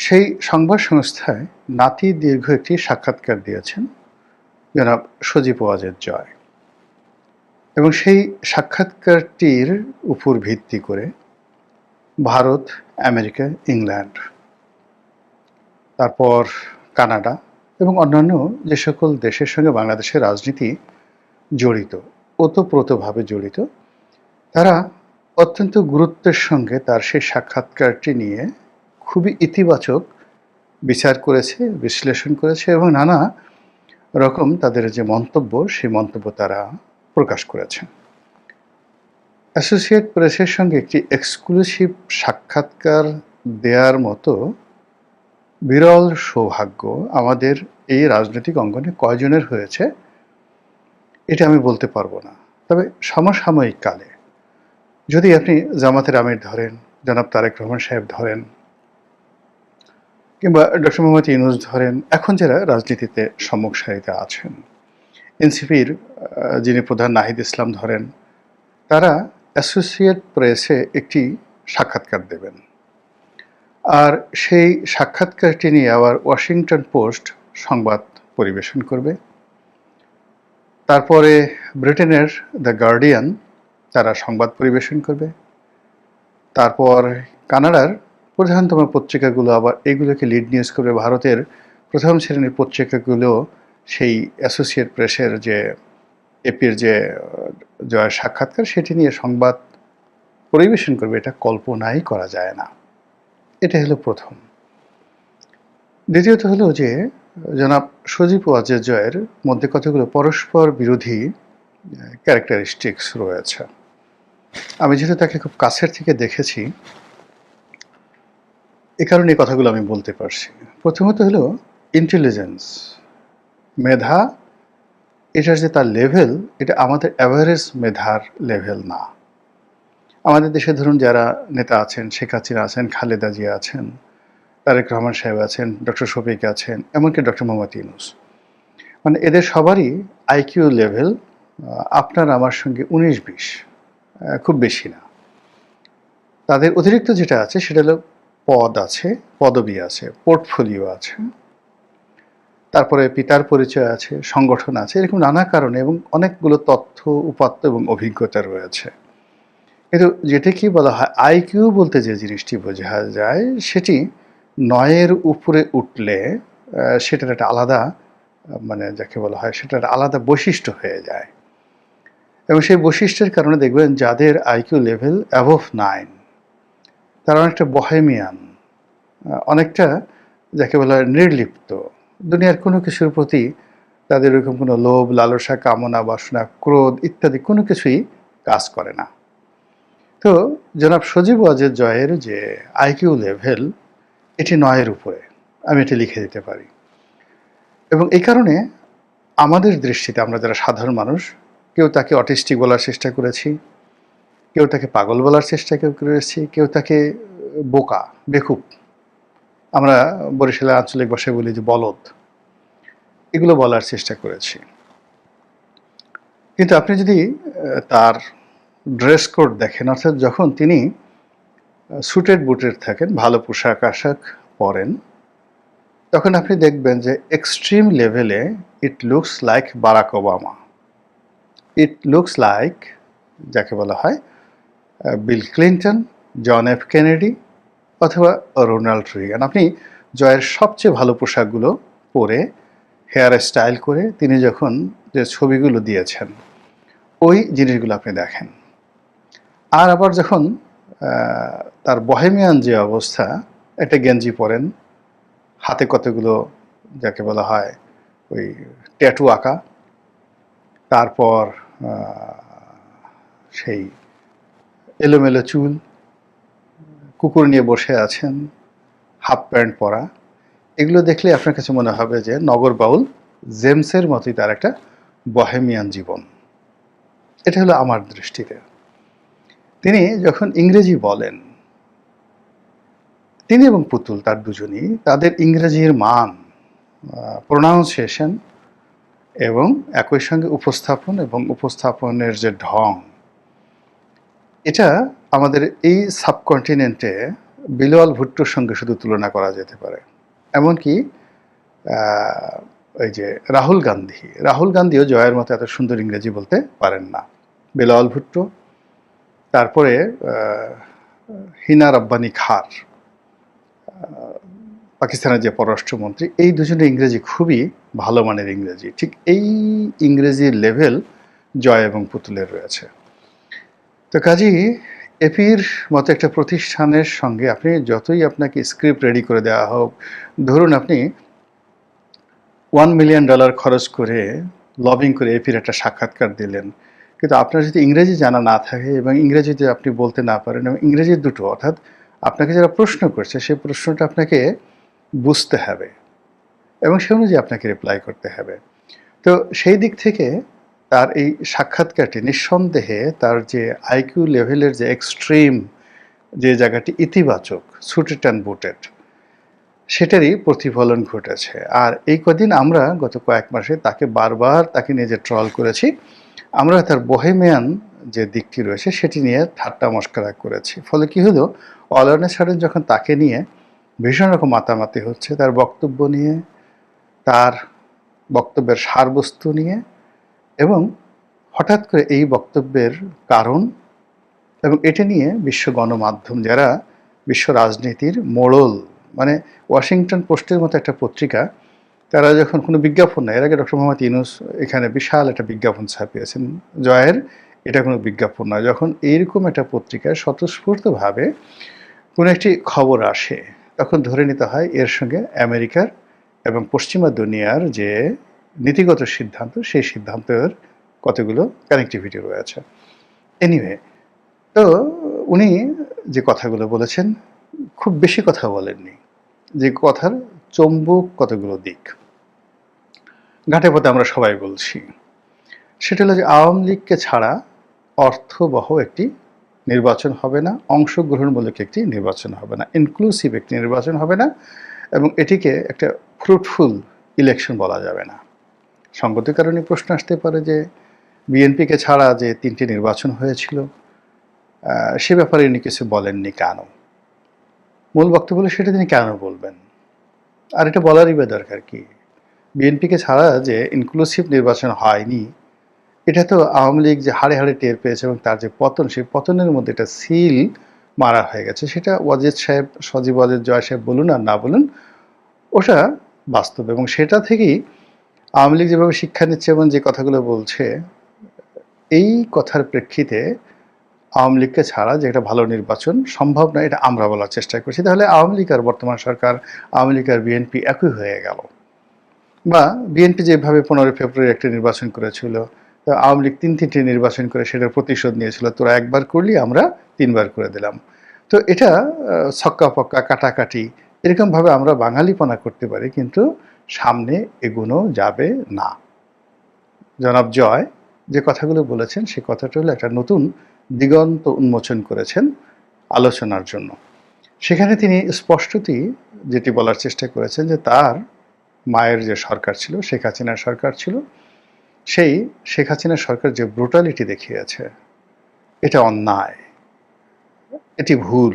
সেই সংবাদ সংস্থায় নাতি দীর্ঘ একটি সাক্ষাৎকার দিয়েছেন, জনাব সজীব ওয়াজের জয়। এবং সেই সাক্ষাৎকারটির উপর ভিত্তি করে ভারত, আমেরিকা, ইংল্যান্ড, তারপর কানাডা এবং অন্যান্য যে সকল দেশের সঙ্গে বাংলাদেশের রাজনীতি জড়িত, ওতপ্রোতভাবে জড়িত, তারা অত্যন্ত গুরুত্বের সঙ্গে তার সেই সাক্ষাৎকারটি নিয়ে খুবই ইতিবাচক বিচার করেছে, বিশ্লেষণ করেছে এবং নানা রকম তাদের যে মন্তব্য, সেই মন্তব্য তারা প্রকাশ করেছেন অ্যাসোসিয়েট প্রেসের সঙ্গে একটি এক্সক্লুসিভ সাক্ষাৎকার দেওয়ার মতো বিরল সৌভাগ্য আমাদের এই রাজনৈতিক অঙ্গনে কয়জনের হয়েছে, এটা আমি বলতে পারব না। তবে সমসাময়িক কালে যদি আপনি জামাতের আমির ধরেন, জনাব তারেক রহমান সাহেব ধরেন কিংবা ডক্টর মোহাম্মদ ইউনুস ধরেন, এখন যারা রাজনীতিতে সম্মুখ সারিতে আছেন, এনসিপির যিনি প্রধান নাহিদ ইসলাম ধরেন, তারা অ্যাসোসিয়েট প্রেসে একটি সাক্ষাৎকার দেবেন। আর সেই সাক্ষাৎকারটি নিয়ে আবার ওয়াশিংটন পোস্ট সংবাদ পরিবেশন করবে। তারপরে ব্রিটেনের দ্য গার্ডিয়ান তারা সংবাদ পরিবেশন করবে। তারপর কানাডার প্রধানতম পত্রিকাগুলো আবার এগুলোকে লিড নিউজ করবে ভারতের প্রথম শ্রেণির পত্রিকাগুলো সেই অ্যাসোসিয়েট প্রেসের যে এপির যে জয়ের সাক্ষাৎকার সেটি নিয়ে সংবাদ পরিবেশন করবে, এটা কল্পনাই করা যায় না। এটা হলো প্রথম। দ্বিতীয়ত হলো যে, জনাব সজীব ওয়াজের জয়ের মধ্যে কতগুলো পরস্পর বিরোধী ক্যারেক্টারিস্টিক্স রয়েছে। আমি যেহেতু তাকে খুব কাছের থেকে দেখেছি এ কারণে কথাগুলো আমি বলতে পারছি। প্রথমত হলো ইন্টেলিজেন্স মেধা এটার যে তার লেভেল এটা আমাদের অ্যাভারেজ মেধার লেভেল না। আমাদের দেশে ধরুন যারা নেতা আছেন, শেখ হাসিনা আছেন, খালেদা জিয়া আছেন, তারেক রহমান সাহেব আছেন, ডক্টর শফিক আছেন, এমনকি ডক্টর মোহাম্মদ ইউনুস। মানে এদের সবারই আইকিউ লেভেল আপনার আমার সঙ্গে উনিশ বিশ খুব বেশি না। তাদের অতিরিক্ত যেটা আছে সেটা হলো পদ আছে পদবি আছে পোর্টফোলিও আছে। তারপরে পিতার পরিচয় আছে সংগঠন আছে এরকম নানা কারণে এবং অনেকগুলো তথ্য উপাত্ত এবং অভিজ্ঞতা রয়েছে। কিন্তু যেটা কি বলা হয় আইকিউ বলতে যে জিনিসটি বোঝা যায় সেটি নয়ের উপরে উঠলে সেটার একটা আলাদা মানে যাকে বলা হয় সেটার আলাদা বৈশিষ্ট্য হয়ে যায়। এবং সেই বৈশিষ্ট্যের কারণে দেখবেন যাদের আইকিউ লেভেল অ্যাভভ নাইন তারা অনেকটা বহেমিয়ান অনেকটা যাকে বলা হয় নির্লিপ্ত। দুনিয়ার কোনো কিছুর প্রতি তাদের ওরকম কোনো লোভ, লালসা, কামনা, বাসনা, ক্রোধ ইত্যাদি কোনো কিছুই কাজ করে না। তো জনাব সজীব ওয়াজের জয়ের যে আইকিউ লেভেল, এটি নয়ের উপরে। আমি এটি লিখে দিতে পারি। এবং এই কারণে আমাদের দৃষ্টিতে আমরা যারা সাধারণ মানুষ, কেউ তাকে অটিস্টিক বলার চেষ্টা করেছি কেউ তাকে পাগল বলার চেষ্টা কেউ করেছি, কেউ তাকে বোকা, বেকুব। আমরা বরিশালের আঞ্চলিক ভাষায় বলি যে বলদ। এগুলো বলার চেষ্টা করেছি। কিন্তু আপনি যদি তার ড্রেস কোড দেখেন, অর্থাৎ যখন তিনি সুটেড বুটেড থাকেন, ভালো পোশাক আশাক পরেন, তখন আপনি দেখবেন যে এক্সট্রিম লেভেলে it looks like Barack Obama it looks like যাকে বলা হয় Bill Clinton, John F Kennedy অথবা রোনাল্ড রিগান। আপনি জয়ের সবচেয়ে ভালো পোশাকগুলো পরে, হেয়ার স্টাইল করে তিনি যখন যে ছবিগুলো দিয়েছেন, ওই জিনিসগুলো আপনি দেখেন। আর আবার যখন তার বহেমিয়ান যে অবস্থা, একটা গেঞ্জি পরেন, হাতে কতগুলো যাকে বলা হয়, ওই ট্যাটু আঁকা, তারপর সেই এলোমেলো চুল, কুকুর নিয়ে বসে আছেন, হাফ প্যান্ট পরা। এগুলো দেখলে আপনার কাছে মনে হবে যে নগর বাউল জেমসের মতোই তার একটা বহেমিয়ান জীবন। এটা হলো আমার দৃষ্টিতে। তিনি যখন ইংরেজি বলেন, তিনি এবং পুতুল তার দুজনই তাদের ইংরেজির মান প্রোনাউন্সিয়েশন এবং একই সঙ্গে উপস্থাপন এবং উপস্থাপনের যে ঢং এটা আমাদের এই সাবকন্টিনেন্টে বিলওয়াল ভুট্টোর সঙ্গে শুধু তুলনা করা যেতে পারে। এমনকি ওই যে রাহুল গান্ধী, রাহুল গান্ধীও জয়ের মতো এত সুন্দর ইংরেজি বলতে পারেন না। বেলাওয়াল ভুট্টো, তারপরে হিনা রব্বানি খার পাকিস্তানের যে পররাষ্ট্রমন্ত্রী, এই দুজনের ইংরেজি খুবই ভালো মানের ইংরেজি। ঠিক এই ইংরেজির লেভেল জয় এবং পুতুলের রয়েছে। তো কাজী এপির মতো একটা প্রতিষ্ঠানের সঙ্গে আপনি যতই আপনাকে স্ক্রিপ্ট রেডি করে দেওয়া হোক, ধরুন আপনি ওয়ান মিলিয়ন ডলার খরচ করে লবিং করে এপির একটা সাক্ষাৎকার দিলেন। কিন্তু আপনার যদি ইংরেজি জানা না থাকে এবং ইংরেজিতে আপনি বলতে না পারেন এবং ইংরেজি দুটো, অর্থাৎ আপনাকে যারা প্রশ্ন করছে, সেই প্রশ্নটা আপনাকে বুঝতে হবে এবং সে অনুযায়ী আপনাকে রিপ্লাই করতে হবে। তো সেই দিক থেকে তার এই সাক্ষাৎকারটি নিঃসন্দেহে তার যে আইকিউ লেভেলের যে এক্সট্রিম যে জায়গাটি ইতিবাচক, সুটেড অ্যান্ড বুটেড সেটারই প্রতিফলন ঘটেছে। আর এই কদিন আমরা গত কয়েক মাসে তাকে বারবার তাকে নিয়ে যে ট্রল করেছি, আমরা তার বহেমিয়ান যে দিকটি রয়েছে সেটি নিয়ে ঠাট্টা মস্করা করেছি। ফলে কি হলো? অলারনে সারেন যখন তাকে নিয়ে ভীষণ রকম মাতামাতি হচ্ছে, তার বক্তব্য নিয়ে, তার বক্তব্যের সারবস্তু নিয়ে এবং হঠাৎ করে এই বক্তব্যের কারণ এবং এটা নিয়ে বিশ্ব গণমাধ্যম, যারা বিশ্ব রাজনীতির মোড়ল মানে ওয়াশিংটন পোস্টের মতো একটা পত্রিকা, তারা যখন কোনো বিজ্ঞাপন নেয়, এর আগে ডক্টর মোহাম্মদ ইউনুস এখানে বিশাল একটা বিজ্ঞাপন ছাপিয়েছেন। জয়ের এটা কোনো বিজ্ঞাপন নয়। যখন এইরকম একটা পত্রিকায় স্বতঃস্ফূর্তভাবে কোনো একটি খবর আসে, তখন ধরে নিতে হয় এর সঙ্গে আমেরিকার এবং পশ্চিমা দুনিয়ার যে নীতিগত সিদ্ধান্ত, সেই সিদ্ধান্তের কতগুলো কানেক্টিভিটি রয়েছে। এনিওয়ে তো উনি যে কথাগুলো বলেছেন, খুব বেশি কথা বলেননি। যে কথার চম্বুক কতগুলো দিক। ঘাটে পথে আমরা সবাই বলছি, সেটা হলো যে আওয়ামী লীগকে ছাড়া অর্থবহ একটি নির্বাচন হবে না, অংশগ্রহণমূলক একটি নির্বাচন হবে না ইনক্লুসিভ একটি নির্বাচন হবে না, এবং এটিকে একটা ফ্রুটফুল ইলেকশন বলা যাবে না। সঙ্গতির কারণে প্রশ্ন আসতে পারে যে বিএনপিকে ছাড়া যে তিনটি নির্বাচন হয়েছিল সে ব্যাপারে উনি কিছু বলেননি কেন? মূল বক্তব্য সেটা তিনি কেন বলবেন? আর এটা বলারই বা দরকার কি? বিএনপিকে ছাড়া যে ইনক্লুসিভ নির্বাচন হয়নি, এটা তো আওয়ামী লীগ যে হাড়ে হাড়ে টের পেয়েছে এবং তার যে পতন, সেই পতনের মধ্যে একটা সিল মারা হয়ে গেছে। সেটা ওয়াজেদ সাহেব, সজীব ওয়াজেদ, জয় সাহেব বলুন আর না বলুন, ওটা বাস্তব এবং সেটা থেকেই আওয়ামী লীগ যেভাবে শিক্ষা নিচ্ছে এবং যে কথাগুলো বলছে, এই কথার প্রেক্ষিতে আওয়ামী লীগকে ছাড়া যে একটা ভালো নির্বাচন সম্ভব নয়, এটা আমরা বলার চেষ্টা করছি। তাহলে আওয়ামী লীগ আর বর্তমান সরকার, আওয়ামী লীগ আর বিএনপি একই হয়ে গেল? বা বিএনপি যেভাবে পনেরোই ফেব্রুয়ারি একটা নির্বাচন করেছিল আওয়ামী লীগ তিন তিনটি নির্বাচন করে সেটার প্রতিশোধ নিয়েছিল, তোরা একবার করলি, আমরা তিনবার করে দিলাম। তো এটা ছক্কা পক্কা কাটাকাটি এরকমভাবে আমরা বাঙালিপনা করতে পারি, কিন্তু সামনে এগুনো যাবে না। জনাব জয় যে কথাগুলো বলেছেন, সে কথাটা হলো একটা নতুন দিগন্ত উন্মোচন করেছেন আলোচনার জন্য। সেখানে তিনি স্পষ্টতই যেটি বলার চেষ্টা করেছেন যে তার মায়ের যে সরকার ছিল, শেখ হাসিনার সরকার ছিল, সেই শেখ হাসিনার সরকার যে ব্রুটালিটি দেখিয়েছে, এটা অন্যায়, এটি ভুল।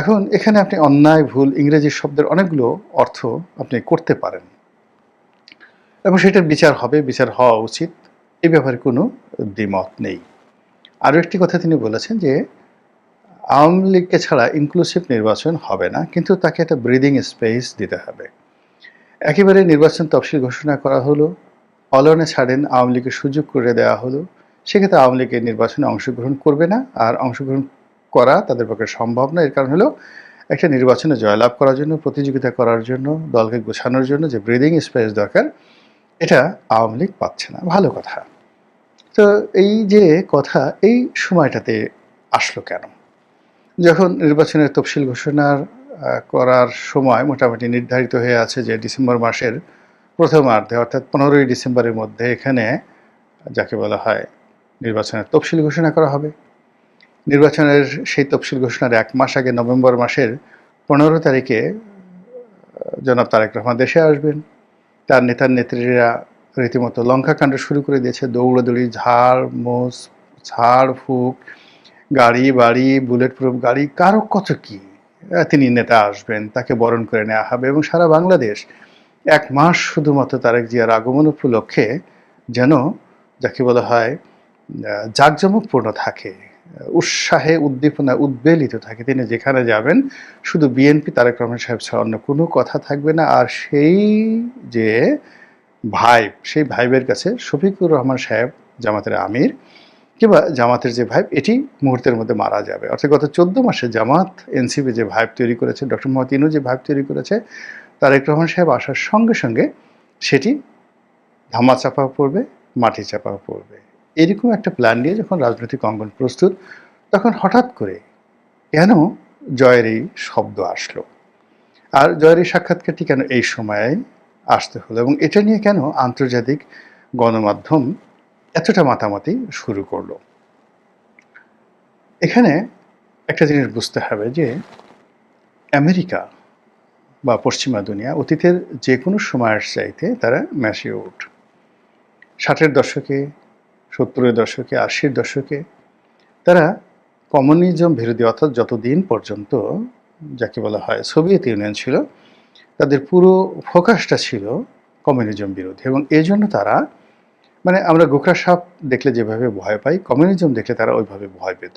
এখন এখানে আপনি অন্যায়, ভুল, ইংরেজি শব্দের অনেকগুলো অর্থ আপনি করতে পারেন। এবং সেটার বিচার হবে, বিচার হওয়া উচিত। এই ব্যাপারে কোনো দ্বিমত নেই। আরও একটি কথা তিনি বলেছেন যে, আওয়ামী লীগকে ছাড়া ইনক্লুসিভ নির্বাচন হবে না, কিন্তু তাকে একটা ব্রিদিং স্পেস দিতে হবে। একেবারে নির্বাচন তফসিল ঘোষণা করা হলো অলনে ছাড়েন আওয়ামী লীগের সুযোগ করে দেওয়া হলো। সেক্ষেত্রে আওয়ামী লীগের নির্বাচনে অংশগ্রহণ করবে না, আর অংশগ্রহণ করা তাদের পক্ষে সম্ভব না। এর কারণ হলো একটা নির্বাচনে জয়লাভ করার জন্য, প্রতিযোগিতা করার জন্য, দলকে গোছানোর জন্য যে ব্রিদিং স্পেস দরকার, এটা আওয়ামী লীগ পাচ্ছে না। ভালো কথা। তো এই যে কথা, এই সময়টাতে আসলো কেন? যখন নির্বাচনের তফসিল ঘোষণার করার সময় মোটামুটি নির্ধারিত হয়ে আছে যে ডিসেম্বর মাসের প্রথমার্ধে অর্থাৎ পনেরোই ডিসেম্বরের মধ্যে এখানে, যাকে বলা হয় নির্বাচনের তফসিল ঘোষণা করা হবে। নির্বাচনের সেই তফসিল ঘোষণার এক মাস আগে নভেম্বর মাসের পনেরো তারিখে জনাব তারেক রহমান দেশে আসবেন। তার নেতার নেত্রীরা রীতিমতো লঙ্কাকাণ্ড শুরু করে দিয়েছে। দৌড়াদৌড়ি, ঝাড় মোস ঝাড়, ফুক, গাড়ি, বাড়ি, বুলেট প্রুফ, গাড়ি, কারও কত কি তিনি নেতা আসবেন, তাকে বরণ করে নেওয়া হবে এবং সারা বাংলাদেশ এক মাস শুধুমাত্র তারেক জিয়ার আগমন উপলক্ষে যেন, যাকে বলা হয় জাঁকজমকপূর্ণ থাকে। উৎসাহে উদ্দীপনা উদ্বেলিত থাকে। তিনি যেখানে যাবেন, শুধু বিএনপি, তারেক রহমান সাহেব ছাড়া অন্য কোনো কথা থাকবে না। আর সেই যে ভাইব সেই ভাইবের কাছে শফিকুর রহমান সাহেব, জামাতের আমির কিংবা জামাতের যে ভাইব, এটি মুহূর্তের মধ্যে মারা যাবে। অর্থাৎ গত চোদ্দ মাসে জামাত, এনসিপি যে ভাইব তৈরি করেছে, ডক্টর মোহাম্মদ ইনু যে ভাইব তৈরি করেছে, তারেক রহমান সাহেব আসার সঙ্গে সঙ্গে সেটি ধামা চাপা পড়বে, মাটি চাপা পড়বে। এরকম একটা প্ল্যান নিয়ে যখন রাজনৈতিক অঙ্গন প্রস্তুত, তখন হঠাৎ করে কেন জয়ের এই শব্দ আসলো? আর জয়ের এই সাক্ষাৎকারটি কেন এই সময়ে আসতে হলো? এবং এটা নিয়ে কেন আন্তর্জাতিক গণমাধ্যম এতটা মাতামাতি শুরু করল? এখানে একটা জিনিস বুঝতে হবে যে, আমেরিকা বা পশ্চিমা দুনিয়া অতীতের যে কোনো সময়ের চাইতে তারা ম্যাসিউড ষাটের দশকে সত্তরের দশকে, আশির দশকে, তারা কমিউনিজম বিরোধী, অর্থাৎ যতদিন পর্যন্ত যাকে বলা হয় সোভিয়েত ইউনিয়ন ছিল, তাদের পুরো ফোকাসটা ছিল কমিউনিজম বিরোধী এবং এই জন্য তারা মানে আমরা গোখরা সাপ দেখলে যেভাবে ভয় পাই, কমিউনিজম দেখলে তারা ওইভাবে ভয় পেত।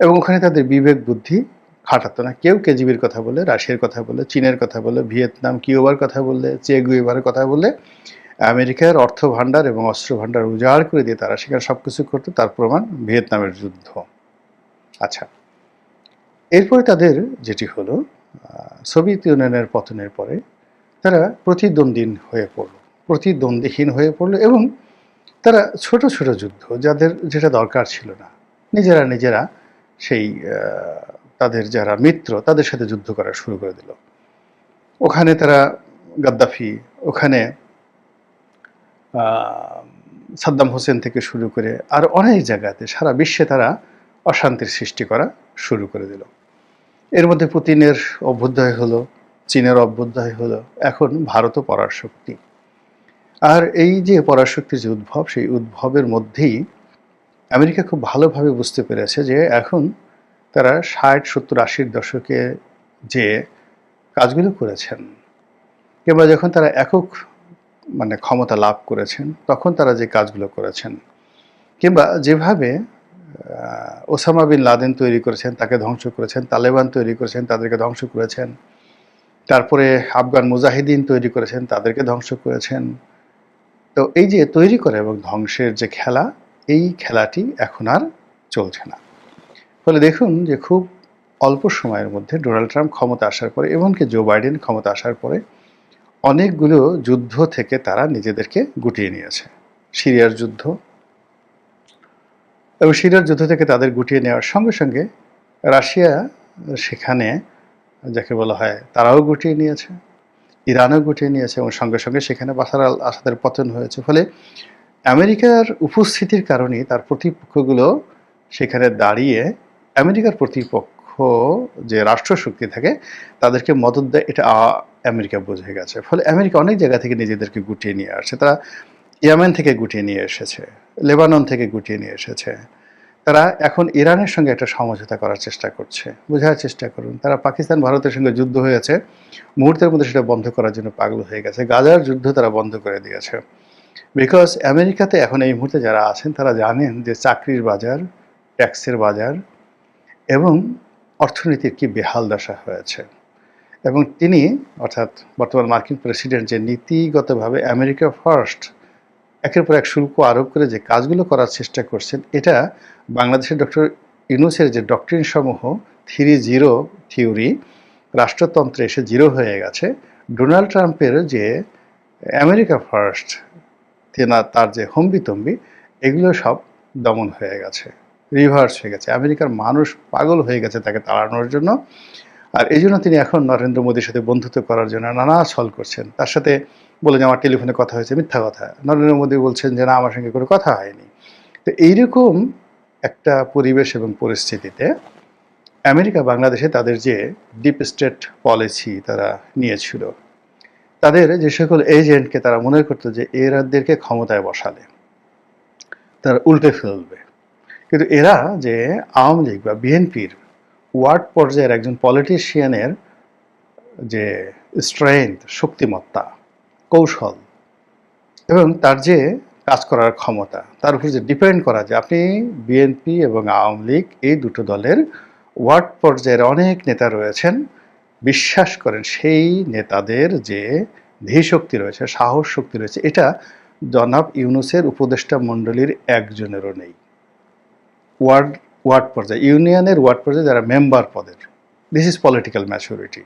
এবং ওখানে তাদের বিবেক, বুদ্ধি খাটাতো না। কেউ কেজিবির কথা বলে, রাশিয়ার কথা বলে, চীনের কথা বলে, ভিয়েতনাম, কিউবার কথা বললে চে গুয়েবার কথা বলে আমেরিকার অর্থ ভাণ্ডার এবং অস্ত্র ভাণ্ডার উজাড় করে দিয়ে তারা সেখানে সব কিছু করতো, তার প্রমাণ ভিয়েতনামের যুদ্ধ। আচ্ছা এরপরে তাদের যেটি হলো সোভিয়েত ইউনিয়নের পতনের পরে তারা প্রতিদ্বন্দ্বীন হয়ে পড়ল, প্রতিদ্বন্দ্বীহীন হয়ে পড়ল এবং তারা ছোট ছোট যুদ্ধ যাদের যেটা দরকার ছিল না, নিজেরা নিজেরা সেই তাদের যারা মিত্র তাদের সাথে যুদ্ধ করা শুরু করে দিল। ওখানে তারা গাদ্দাফি, ওখানে সাদ্দাম হোসেন থেকে শুরু করে আর অনেক জায়গাতে সারা বিশ্বে তারা অশান্তির সৃষ্টি করা শুরু করে দিল। এর মধ্যে পুতিনের অভ্যুদয় হলো, চীনের অভ্যুদয় হলো, এখন ভারতও পরাশক্তি আর এই যে পরাশক্তির যে উদ্ভব, সেই উদ্ভবের মধ্যেই আমেরিকা খুব ভালোভাবে বুঝতে পেরেছে যে এখন তারা ষাট, সত্তর, আশির দশকে যে কাজগুলো করেছেন, কিংবা যখন তারা একক মানে ক্ষমতা লাভ করেছেন, তখন তারা যে কাজগুলো করেছেন। কিংবা যেভাবে ওসামা বিন লাদেন তৈরি করেছেন, তাকে ধ্বংস করেছেন, তালেবান তৈরি করেছেন, তাদেরকে ধ্বংস করেছেন। তারপরে আফগান মুজাহিদিন তৈরি করেছেন, তাদেরকে ধ্বংস করেছেন। তো এই যে তৈরি করে এবং ধ্বংসের যে খেলা, এই খেলাটি এখন আর চলছে না। ফলে দেখুন যে খুব অল্প সময়ের মধ্যে ডোনাল্ড ট্রাম্প ক্ষমতা আসার পরে, এমনকি জো বাইডেন ক্ষমতা আসার পরে অনেকগুলো যুদ্ধ থেকে তারা নিজেদেরকে গুটিয়ে নিয়েছে। সিরিয়ার যুদ্ধ এবং সিরিয়ার যুদ্ধ থেকে তাদের গুটিয়ে নেওয়ার সঙ্গে সঙ্গে রাশিয়া সেখানে যাকে বলা হয় তারাও গুটিয়ে নিয়েছে, ইরানও গুটিয়ে নিয়েছে এবং সঙ্গে সঙ্গে সেখানে বাসার আল আসাদের পতন হয়েছে। ফলে আমেরিকার উপস্থিতির কারণেই তার প্রতিপক্ষগুলো সেখানে দাঁড়িয়ে আমেরিকার প্রতিপক্ষ যে রাষ্ট্রশক্তি থাকে, তাদেরকে মদত দেয়। এটা আমেরিকা বুঝে গেছে। ফলে আমেরিকা অনেক জায়গা থেকে নিজেদেরকে গুটিয়ে নিয়ে আসছে। তারা ইয়ামেন থেকে গুটিয়ে নিয়ে এসেছে, লেবানন থেকে গুটিয়ে নিয়ে এসেছে। তারা এখন ইরানের সঙ্গে একটা সমঝোতা করার চেষ্টা করছে। বোঝার চেষ্টা করুন, তারা পাকিস্তান ভারতের সঙ্গে যুদ্ধ হয়েছে। মুহূর্তের মধ্যে সেটা বন্ধ করার জন্য পাগল হয়ে গেছে। গাজার যুদ্ধ তারা বন্ধ করে দিয়েছে। বিকজ আমেরিকাতে এখন এই মুহূর্তে যারা আছেন, তারা জানেন যে চাকরির বাজার, ট্যাক্সের বাজার এবং অর্থনীতির কি বেহাল দশা হয়েছে। এবং তিনি, অর্থাৎ বর্তমান মার্কিন প্রেসিডেন্ট, যে নীতিগতভাবে আমেরিকা ফার্স্ট একের পর এক শুল্ক আরোপ করে যে কাজগুলো করার চেষ্টা করছেন, এটা বাংলাদেশের ডক্টর ইউনুসের যে ডক্টরিন সমূহ থ্রি জিরো থিওরি, রাষ্ট্রতন্ত্রে এসে জিরো হয়ে গেছে, ডোনাল্ড ট্রাম্পের যে আমেরিকা ফার্স্ট তেনা- তার যে হম্বিতম্বি, এগুলো সব দমন হয়ে গেছে রিভার্স হয়ে গেছে, আমেরিকার মানুষ পাগল হয়ে গেছে তাকে তাড়ানোর জন্য। আর এই জন্য তিনি এখন নরেন্দ্র মোদীর সাথে বন্ধুত্ব করার জন্য নানা ছল করছেন। তার সাথে বলে যে, আমার টেলিফোনে কথা হয়েছে, মিথ্যা কথা। নরেন্দ্র মোদী বলছেন যে, না, আমার সঙ্গে কোনো কথা হয়নি। তো এইরকম একটা পরিবেশ এবং পরিস্থিতিতে আমেরিকা, বাংলাদেশে তাদের যে ডিপ স্টেট পলিসি তারা নিয়েছিল, তাদের যে সকল এজেন্টকে তারা মনে করতো যে এরাদেরকে ক্ষমতায় বসালে, তারা উল্টে ফেলবে। কিন্তু এরা যে আওয়ামী লীগ বা বিএনপির ওয়ার্ড পর্যায়ের একজন পলিটিশিয়ানের যে স্ট্রেংথ শক্তিমত্তা, কৌশল এবং তার যে কাজ করার ক্ষমতা, তার উপর যে ডিপেন্ড করা যে আপনি বিএনপি এবং আওয়ামী লীগ এই দুটো দলের ওয়ার্ড পর্যায়ের অনেক নেতা রয়েছেন। বিশ্বাস করেন সেই নেতাদের যে ধীশক্তি রয়েছে, সাহস শক্তি রয়েছে, এটা জনাব ইউনুসের উপদেষ্টা মণ্ডলীর একজনেরও নেই। ওয়ার্ড ওয়ার্ড পর্যায়ে ইউনিয়নের ওয়ার্ড পর্যায়ে যারা মেম্বার পদের দিস ইজ পলিটিক্যাল ম্যাচুরিটি